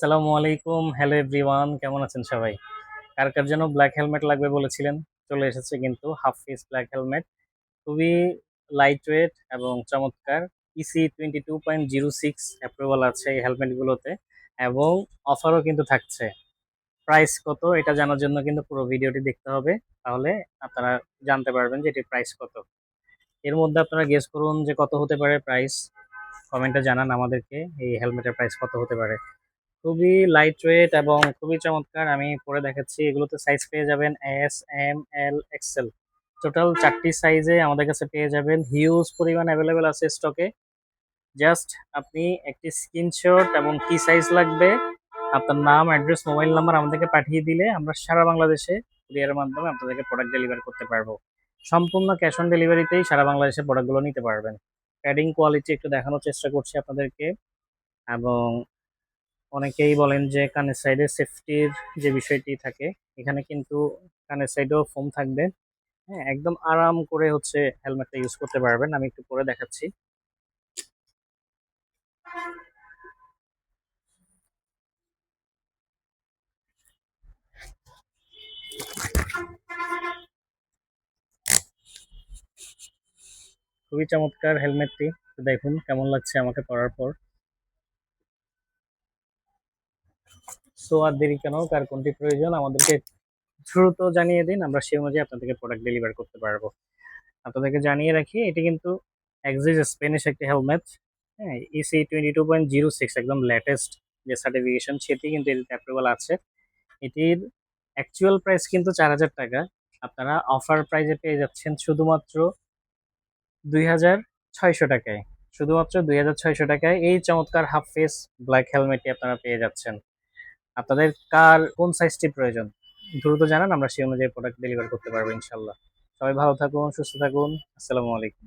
আসসালামু আলাইকুম hello everyone কেমন আছেন সবাই? কার কার জন্য ব্ল্যাক হেলমেট লাগবে বলেছিলেন, চলে এসেছে কিন্তু হাফ ফেস ব্ল্যাক হেলমেট খুবই লাইট ওয়েট এবং চমৎকার EC twenty two point zero six approval আছে এই হেলমেটগুলোতে এবং অফারও কিন্তু থাকছে। প্রাইস কত এটা জানার জন্য কিন্তু পুরো ভিডিওটি দেখতে হবে, তাহলে আপনারা জানতে পারবেন যে এটির প্রাইস কত। এর মধ্যে আপনারা গেস করুন যে কত হতে পারে প্রাইস কমেন্টে জানান আমাদেরকে এই হেলমেটের প্রাইস কত হতে পারে। খুবই লাইট ওয়েট এবং খুবই চমৎকার। আমি পরে দেখাচ্ছি, এগুলোতে সাইজ পেয়ে যাবেন S M L XL total চারটি সাইজে আমাদের কাছে পেয়ে যাবেন। হিউজ পরিমাণ অ্যাভেলেবেল আছে স্টকে জাস্ট আপনি একটি স্ক্রিনশট এবং কি সাইজ লাগবে, আপনার নাম অ্যাড্রেস মোবাইল নাম্বার আমাদেরকে পাঠিয়ে দিলে আমরা সারা বাংলাদেশে কুরিয়ারের মাধ্যমে আপনাদেরকে প্রোডাক্ট ডেলিভার করতে পারব। সম্পূর্ণ ক্যাশ অন ডেলিভারিতেই সারা বাংলাদেশে প্রোডাক্টগুলো নিতে পারবেন। প্যাডিং কোয়ালিটি একটু দেখানোর চেষ্টা করছি আপনাদেরকে। এবং অনেকেই বলেন যে কানের সাইডে সেফটির যে বিষয়টি থাকে, এখানে কিন্তু কানের সাইডেও ফোম থাকবে। হ্যাঁ একদম আরাম করে হচ্ছে হেলমেটটা ইউজ করতে পারবেন। আমি একটু পরে দেখাচ্ছি। খুবই চমৎকার হেলমেটটি দেখুন কেমন লাগছে আমাকে পরার পর। সো আর দেরি কেন? কার কোনটি প্রয়োজন? আমাদেরকে দ্রুত জানিয়ে দিন, আমরা সেই অনুযায়ী আপনাদেরকে প্রোডাক্ট ডেলিভার করতে পারব। আপনাদেরকে জানিয়ে রাখি, এটি কিন্তু এক্সিস স্পেনিশ একটি হেলমেট হ্যাঁ EC twenty two point zero six একদম লেটেস্ট যে সার্টিফিকেশন সেটি কিন্তু এটিতে অ্যাপ্রুভাল আছে। এটির অ্যাকচুয়াল প্রাইস কিন্তু চার হাজার টাকা। আপনারা অফার প্রাইজে পেয়ে যাচ্ছেন শুধুমাত্র দুই হাজার ছয়শো টাকায়। শুধুমাত্র দুই হাজার ছয়শো টাকায়। এই চমৎকার হাফ ফেস ব্ল্যাক হেলমেটটি আপনারা পেয়ে যাচ্ছেন। আপনাদের কার, কোন সাইজটি প্রয়োজন? দ্রুত জানান, আমরা সেই অনুযায়ী প্রোডাক্ট ডেলিভার করতে পারব ইনশাল্লাহ। সবাই ভালো থাকুন, সুস্থ থাকুন, আসসালামু আলাইকুম।